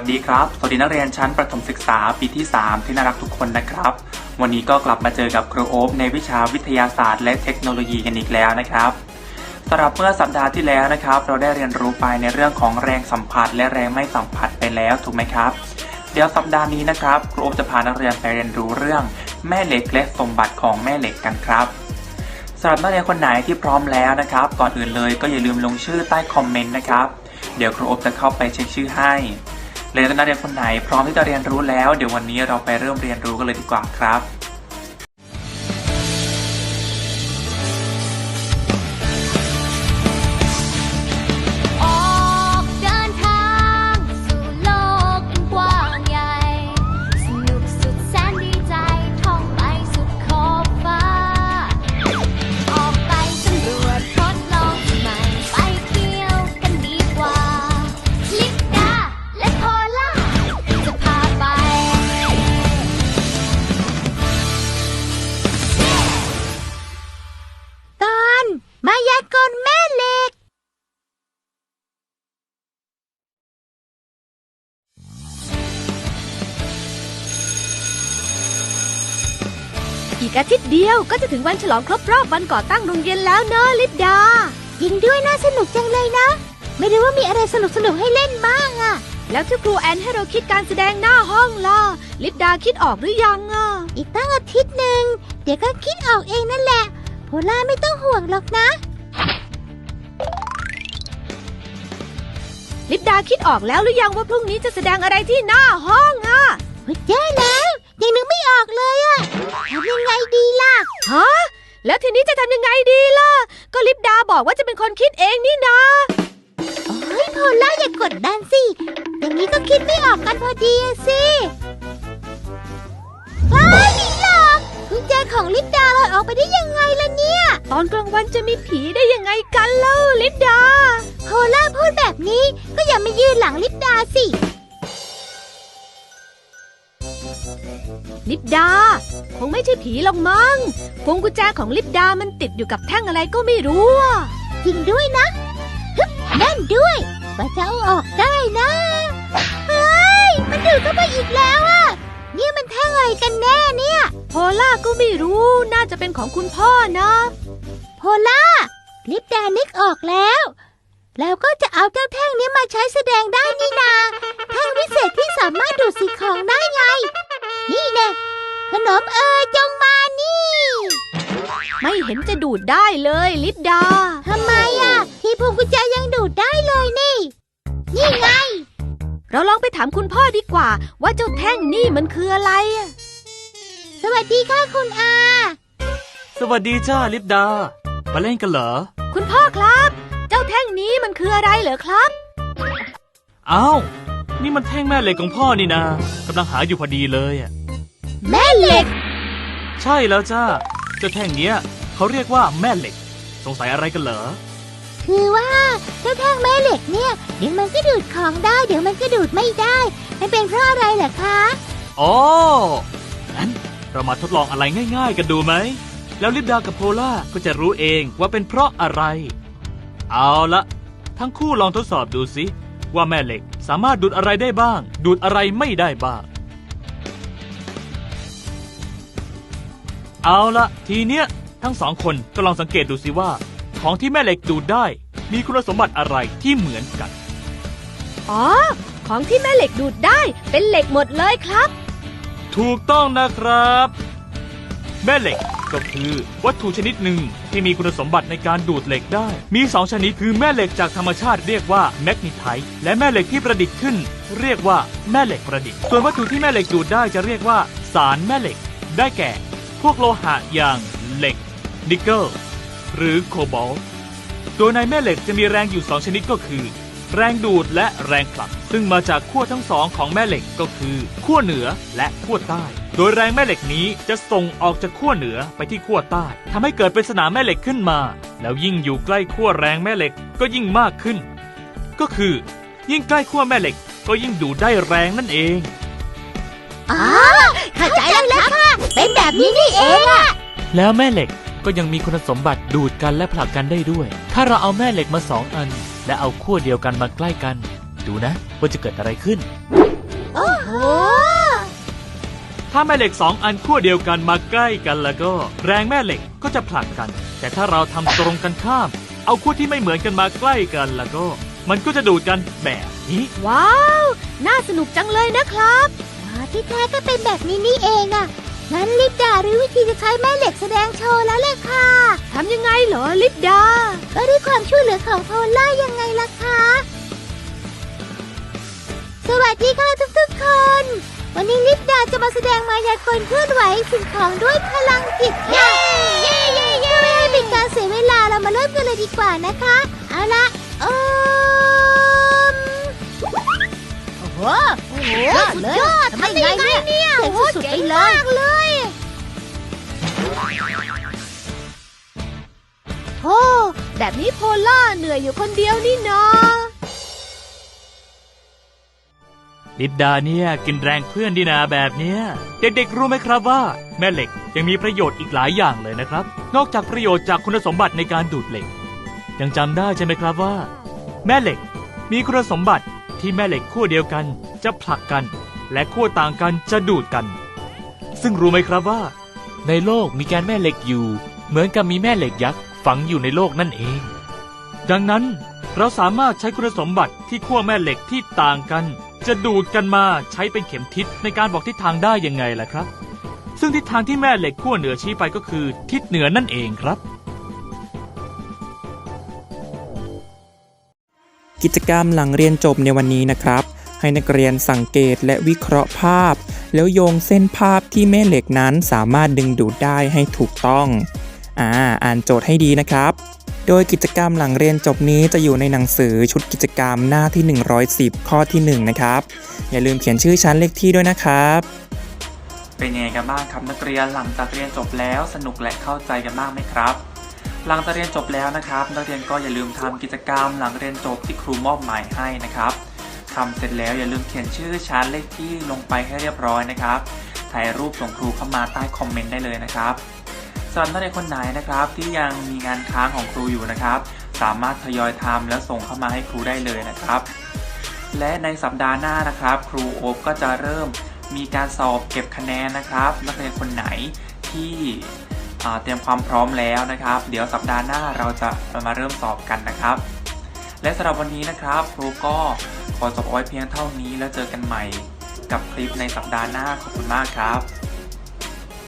วัสดีครับ สวัสดีนักเรียนชั้นประถมศึกษาปีที่ 3 ที่น่ารักทุกคนนะครับ วันนี้ก็กลับมาเจอกับครูโอ๊บในวิชาวิทยาศาสตร์และเทคโนโลยีกันอีกแล้วนะครับสำหรับเมื่อสัปดาห์ที่แล้วนะครับ เราได้เรียนรู้ไปในเรื่องของแรงสัมผัส และแรงไม่สัมผัสไปแล้วถูกไหมครับ เดี๋ยวสัปดาห์นี้นะครับครูโอ๊บจะพานักเรียนไปเรียนรู้เรื่องแม่เหล็กและสมบัติของแม่เหล็กกันครับสำหรับนักเรียนคนไหนที่พร้อมแล้วนะครับ ก่อนอื่นเลยก็อย่าลืมลงชื่อใต้คอมเมนต์นะครับ เดี๋ยวครูอบจะเข้าไปเช็คชื่อให้ เลยนักเรียนคนไหนพร้อมที่จะเรียนรู้แล้ว เดี๋ยววันนี้เราไปเริ่มเรียนรู้กันเลยดีกว่าครับ อีกอาทิตย์เดียวก็จะถึงวันฉลองครบรอบวันก่อตั้งโรงเรียนแล้วเนอะลิปดา ยิงด้วยน่าสนุกจังเลยนะ ไม่รู้ว่ามีอะไรสนุกสนุกๆให้เล่นบ้างอะแล้วที่ครูแอนให้เราคิดการแสดงหน้าห้องล่ะลิปดาคิดออกหรือยังอะอีกตั้งอาทิตย์หนึ่งเดี๋ยวก็คิดออกเองนั่นแหละโพล่าไม่ต้องห่วงหรอกนะ ลิปดาคิดออกแล้วหรือยังว่าพรุ่งนี้จะแสดงอะไรที่หน้าห้องอะ ฮะแล้วทีนี้จะทำยังไงดีล่ะ ก็ลิปดาบอกว่าจะเป็นคนคิดเองนี่นะโอ้ยโพล่าอย่ากดดันสิ อย่างนี้ก็คิดไม่ออกกันพอดีอะสิเฮ้ยนี่หลอกกุญแจของลิปดาลอยออกไปได้ยังไงล่ะเนี่ย ตอนกลางวันจะมีผีได้ยังไงกันเล่าลิปดาโพล่าพูดแบบนี้ก็อย่ามายืนหลังลิปดาสิ ลิปดา คงไม่ใช่ผีหรอกมั้งพวงกุญแจของลิปดามันติดอยู่กับแท่งอะไรก็ไม่รู้อะจริงด้วยนะฮึบนั่นด้วยว่าจะเอาออกได้นะเฮ้ยมันดูดเข้าไปอีกแล้วอะเนี่ยมันแท่งอะไรกันแน่เนี่ยโพล่าก็ไม่รู้น่าจะเป็นของคุณพ่อนะ โพล่าลิปดานึกออกแล้ว แล้วก็จะเอาเจ้าแท่งนี้มาใช้แสดงได้นี่นา แท่งวิเศษที่สามารถดูดสิ่งของได้ไง นี่แน่ขนมเอ๋ยจงมานี่ ไม่เห็นจะดูดได้เลยลิปดา ทำไมอะที่พวงกุญแจยังดูดได้เลยนี่ นี่ไง เราลองไปถามคุณพ่อดีกว่า ว่าเจ้าแท่งนี่มันคืออะไรอะสวัสดีค่ะคุณอา สวัสดีจ้าลิปดา มาเล่นกันเหรอ คุณพ่อครับ เจ้าแท่งนี้มันคืออะไรเหรอครับ อ้าว นี่มันแท่งแม่เหล็กของพ่อนี่นากำลังหาอยู่พอดีเลยอะ แม่เหล็ก ใช่แล้วจ้าเจ้าแท่งเนี้ยเขาเรียกว่าแม่เหล็ก สงสัยอะไรกันเหรอ คือว่าเจ้าแท่งแม่เหล็กเนี่ยเดี๋ยวมันก็ดูดของได้ เดี๋ยวมันก็ดูดไม่ได้ มันเป็นเพราะอะไรเหรอคะ อ๋องั้นเรามาทดลองอะไรง่ายๆ กันดูไหม แล้วลิปดากับโพล่าก็จะรู้เองว่าเป็นเพราะอะไร เอาละทั้งคู่ลองทดสอบดูสิว่าแม่เหล็กสามารถดูดอะไรได้บ้าง ดูดอะไรไม่ได้บ้าง เอาละทีเนี้ยทั้งสองคนก็ลองสังเกตดูสิว่า ของที่แม่เหล็กดูดได้ มีคุณสมบัติอะไรที่เหมือนกัน อ๋อ ของที่แม่เหล็กดูดได้เป็นเหล็กหมดเลยครับ ถูกต้องนะครับ แม่เหล็กก็คือวัตถุชนิดหนึ่งที่มีคุณสมบัติในการดูดเหล็กได้ มีสองชนิดคือแม่เหล็กจากธรรมชาติเรียกว่าแมกนีไทต์และแม่เหล็กที่ประดิษฐ์ขึ้น เรียกว่าแม่เหล็กประดิษฐ์ ส่วนวัตถุที่แม่เหล็กดูดได้จะเรียกว่า สารแม่เหล็ก ได้แก่ พวกโลหะอย่างเหล็ก นิกเกิล หรือโคบอลต์โดยในแม่เหล็กจะมีแรงอยู่สองชนิดก็คือ แรงดูดและแรงผลัก ซึ่งมาจากขั้วทั้งสองของแม่เหล็กก็คือขั้วเหนือและขั้วใต้ โดยแรงแม่เหล็กนี้จะส่งออกจากขั้วเหนือไปที่ขั้วใต้ทำให้เกิดเป็นสนามแม่เหล็กขึ้นมา แล้วยิ่งอยู่ใกล้ขั้วแรงแม่เหล็กก็ยิ่งมากขึ้น ก็คือ ยิ่งใกล้ขั้วแม่เหล็กก็ยิ่งดูดได้แรงนั่นเองอ๋อเข้าใจ แบบนี้นี่เองอะแล้วแม่เหล็กก็ยังมีคุณสมบัติดูดกันและผลักกันได้ด้วย ถ้าเราเอาแม่เหล็กมาสองอัน และเอาขั้วเดียวกันมาใกล้กัน ดูนะว่าจะเกิดอะไรขึ้น โอ้โห ถ้าแม่เหล็กสองอันขั้วเดียวกันมาใกล้กันแล้วก็ แรงแม่เหล็กก็จะผลักกัน แต่ถ้าเราทำตรงกันข้าม เอาขั้วที่ไม่เหมือนกันมาใกล้กันแล้วก็ มันก็จะดูดกันแบบนี้ ว้าว น่าสนุกจังเลยนะครับที่แท้ก็เป็นแบบนี้นี่เองอะ งั้นลิปดารู้วิธีจะใช้แม่เหล็กแสดงโชว์แล้วเลยค่ะ ทำยังไงเหรอลิปดา ก็ด้วยความช่วยเหลือของโพล่ายังไงล่ะคะ สวัสดีค่ะทุกๆคน วันนี้ลิปดาจะมาแสดงมายากลเคลื่อนไหวสิ่งของด้วยพลังจิตค่ะเย้เย้เย้ไม่ให้เป็นการเสียเวลาเรามาเริ่มกันเลยดีกว่านะคะ เอาละเอมโอ้โหโอ้โหยอดสุดเลยยอดทำได้ไงเนี่ยเจ๋งสุดๆไปเลย แบบนี้โพล่าเหนื่อยอยู่คนเดียวนี่นาลิปดาเนี่ยกินแรงเพื่อนดีนาแบบเนี้ย เด็กๆรู้ไหมครับว่า แม่เหล็กยังมีประโยชน์อีกหลายอย่างเลยนะครับ นอกจากประโยชน์จากคุณสมบัติในการดูดเหล็ก ยังจำได้ใช่ไหมครับว่า แม่เหล็กมีคุณสมบัติที่แม่เหล็กขั้วเดียวกันจะผลักกัน และขั้วต่างกันจะดูดกัน ซึ่งรู้ไหมครับว่า ในโลกมีแกนแม่เหล็กอยู่ เหมือนกับมีแม่เหล็กยักษ์ ฝังอยู่ในโลกนั่นเอง ดังนั้นเราสามารถใช้คุณสมบัติที่ขั้วแม่เหล็กที่ต่างกัน จะดูดกันมาใช้เป็นเข็มทิศในการบอกทิศทางได้ยังไงล่ะครับ ซึ่งทิศทางที่แม่เหล็กขั้วเหนือชี้ไปก็คือทิศเหนือนั่นเองครับ กิจกรรมหลังเรียนจบในวันนี้นะครับ ให้นักเรียนสังเกตและวิเคราะห์ภาพ แล้วโยงเส้นภาพที่แม่เหล็กนั้นสามารถดึงดูดได้ให้ถูกต้อง อ่าอ่านโจทย์ให้ดีนะครับ โดยกิจกรรมหลังเรียนจบนี้จะอยู่ในหนังสือชุดกิจกรรมหน้าที่ 110 ข้อที่ 1 นะครับ อย่าลืมเขียนชื่อชั้นเลขที่ด้วยนะครับ เป็นยังไงกันบ้างครับนักเรียนหลังจากเรียนจบแล้วสนุกและเข้าใจกันบ้างไหมครับหลังจากเรียนจบแล้วนะครับ นักเรียนก็อย่าลืมทำกิจกรรม หลังเรียนจบที่ครูมอบหมายให้นะครับทำเสร็จแล้วอย่าลืมเขียนชื่อชั้นเลขที่ลงไปให้เรียบร้อยนะครับ ถ่ายรูปส่งครูเข้ามาใต้คอมเมนต์ได้เลยนะครับำหรับนักเรียนคนไหนนะครับ ที่ยังมีงานค้างของครูอยู่นะครับ สามารถทยอยทำแล้วส่งเข้ามาให้ครูได้เลยนะครับ และในสัปดาห์หน้านะครับ ครูโอบก็จะเริ่มมีการสอบเก็บคะแนนนะครับ นักเรียนคนไหนที่เตรียมความพร้อมแล้วนะครับ เดี๋ยวสัปดาห์หน้าเราจะมาเริ่มสอบกันนะครับ และสำหรับวันนี้นะครับครูก็ขอจบเอาไว้เพียงเท่านี้แล้วเจอกันใหม่กับคลิปในสัปดาห์หน้าขอบคุณมากครับ